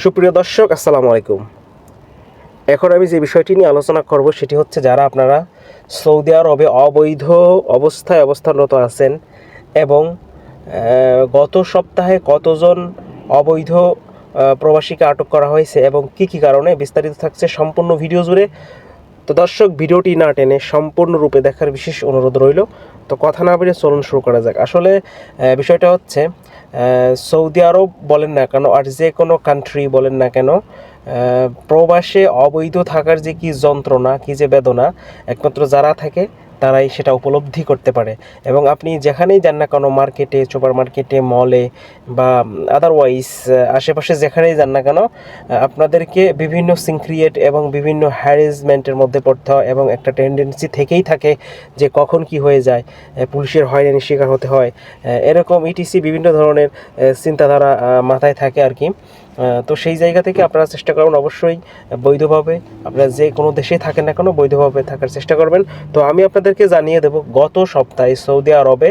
সুপ্রিয় দর্শক, আসসালামু আলাইকুম। এখন আমি যে বিষয়টি নিয়ে আলোচনা করব সেটি হচ্ছে যারা আপনারা সৌদি আরবে অবৈধ অবস্থায় অবস্থানরত আছেন এবং গত সপ্তাহে কতজন অবৈধ প্রবাসীকে আটক করা হয়েছে এবং কি কি কারণে বিস্তারিত থাকছে সম্পূর্ণ ভিডিও জুড়ে তো দর্শক, ভিডিওটি না টেনে সম্পূর্ণরূপে দেখার বিশেষ অনুরোধ রইল। তো কথা না বেরিয়ে চলুন শুরু করা যাক। আসলে বিষয়টা হচ্ছে সৌদি আরব বলেন না কেন, আর যে কোনো কান্ট্রি বলেন না কেন প্রবাসে অবৈধ থাকার যে কি যন্ত্রণা, কি যে বেদনা, একমাত্র যারা থাকে তারাই সেটা উপলব্ধি করতে পারে। এবং আপনি যেখানেই যান না কেন, মার্কেটে সুপার মার্কেটে মলে বা আদারওয়াইজ আশেপাশে যেখানেই যান না কেন আপনাদেরকে বিভিন্ন সিনক্রিয়েট এবং বিভিন্ন হ্যারেসমেন্টের মধ্যে পড়তে হয় এবং একটা টেন্ডেন্সি থেকেই থাকে যে কখন কি হয়ে যায় পুলিশের হয়রানির শিকার হতে হয় এরকম ইটিসি বিভিন্ন ধরনের চিন্তাধারা মাথায় থাকে আর কি। তো সেই জায়গা থেকে আপনারা চেষ্টা করুন অবশ্যই বৈধভাবে, আপনারা যে কোনো দেশে থাকেন না কেন বৈধভাবে থাকার চেষ্টা করবেন। তো আমি আপনাদেরকে জানিয়ে দেব, গত সপ্তাহে সৌদি আরবে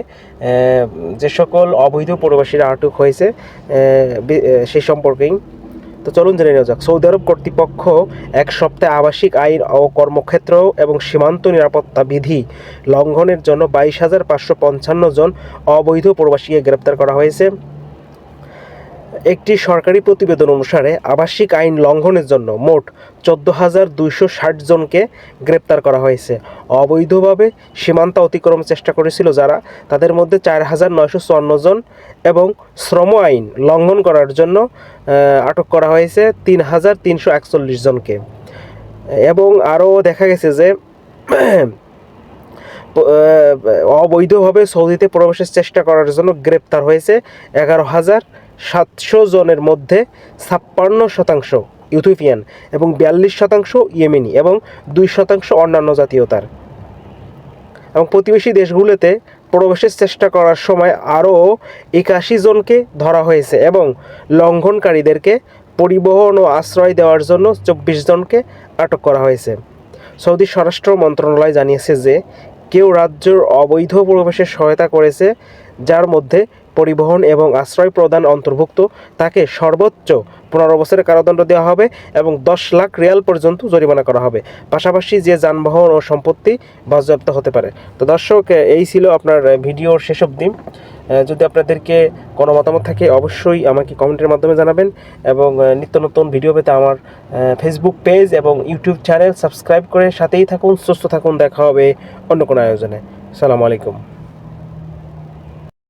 যে সকল অবৈধ প্রবাসীরা আটক হয়েছে সেই সম্পর্কেই। তো চলুন জেনে নেওয়া যাক, সৌদি আরব কর্তৃপক্ষ এক সপ্তাহে আবাসিক আইন ও কর্মক্ষেত্র এবং সীমান্ত নিরাপত্তা বিধি লঙ্ঘনের জন্য বাইশ হাজার পাঁচশো পঞ্চান্ন জন অবৈধ প্রবাসীকে গ্রেপ্তার করা হয়েছে। একটি সরকারি প্রতিবেদন অনুসারে আবাসিক আইন লঙ্ঘনের জন্য মোট চোদ্দ হাজার দুইশো ষাট জনকে গ্রেপ্তার করা হয়েছে। অবৈধভাবে সীমান্ত অতিক্রম চেষ্টা করেছিল যারা, তাদের মধ্যে চার হাজার নয়শো চুয়ান্ন জন এবং শ্রম আইন লঙ্ঘন করার জন্য আটক করা হয়েছে তিন হাজার তিনশো একচল্লিশ জনকে। এবং আরও দেখা গেছে যে অবৈধভাবে সৌদিতে প্রবেশের চেষ্টা করার জন্য গ্রেপ্তার হয়েছে এগারো হাজার সাতশো জনের মধ্যে ছাপ্পান্ন শতাংশ ইউথোপিয়ান এবং বিয়াল্লিশ শতাংশ ইয়েমেনি এবং দুই শতাংশ অন্যান্য জাতীয়তার। এবং প্রতিবেশী দেশগুলোতে প্রবেশের চেষ্টা করার সময় আরও একাশি জনকে ধরা হয়েছে এবং লঙ্ঘনকারীদেরকে পরিবহন ও আশ্রয় দেওয়ার জন্য চব্বিশ জনকে আটক করা হয়েছে। সৌদি স্বরাষ্ট্র মন্ত্রণালয় জানিয়েছে যে কেউ রাজ্যের অবৈধ প্রবেশে সহায়তা করেছে যার মধ্যে পরিবহন এবং আশ্রয় প্রদান অন্তর্ভুক্ত, তাকে সর্বোচ্চ পনেরো বছরের কারাদণ্ড দেওয়া হবে এবং দশ লাখ রিয়াল পর্যন্ত জরিমানা করা হবে। পাশাপাশি যে যানবাহন ও সম্পত্তি বাজেয়াপ্ত হতে পারে। তো দর্শক, এই ছিল আপনার ভিডিওর শেষ অবধি যদি আপনাদেরকে কোনো মতামত থাকে, অবশ্যই আমাকে কমেন্টের মাধ্যমে জানাবেন এবং নিত্য নতুন ভিডিও পেতে আমার ফেসবুক পেজ এবং ইউটিউব চ্যানেল সাবস্ক্রাইব করে সাথেই থাকুন, সুস্থ থাকুন, দেখা হবে অন্য কোনো আয়োজনে। সালামু আলাইকুম।